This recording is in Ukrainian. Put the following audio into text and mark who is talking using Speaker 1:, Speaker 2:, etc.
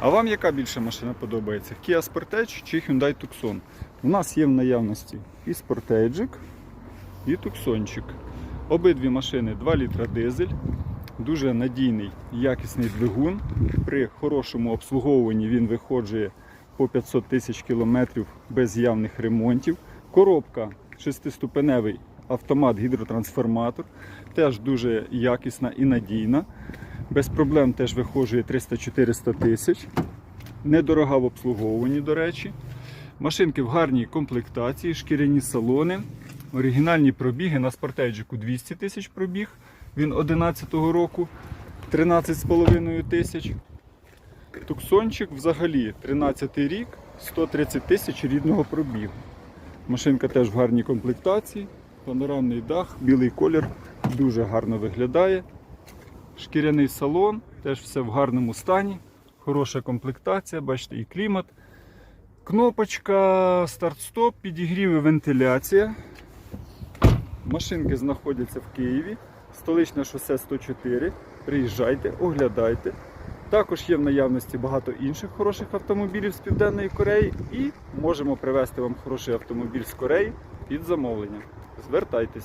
Speaker 1: А вам яка більше машина подобається? Kia Sportage чи Hyundai Tucson? У нас є в наявності і Sportage, і Tucsonчик. Обидві машини 2 літра дизель, дуже надійний, якісний двигун. При хорошому обслуговуванні він виходжує по 500 тисяч кілометрів без явних ремонтів. Коробка шестиступеневий автомат гідротрансформатор, теж дуже якісна і надійна. Без проблем теж виходжує 300-400 тисяч. Недорога в обслуговуванні, до речі. Машинки в гарній комплектації, шкіряні салони. Оригінальні пробіги на спортеджику 200 тисяч пробіг. Він 11-го року 13,5 тисяч. Туксончик взагалі 13 рік, 130 тисяч рідного пробігу. Машинка теж в гарній комплектації, панорамний дах, білий колір, дуже гарно виглядає. Шкіряний салон, теж все в гарному стані. Хороша комплектація, бачите, і клімат. Кнопочка старт-стоп, підігрів і вентиляція. Машинки знаходяться в Києві, столичне шосе 104. Приїжджайте, оглядайте. Також є в наявності багато інших хороших автомобілів з Південної Кореї і можемо привезти вам хороший автомобіль з Кореї під замовлення. Звертайтесь.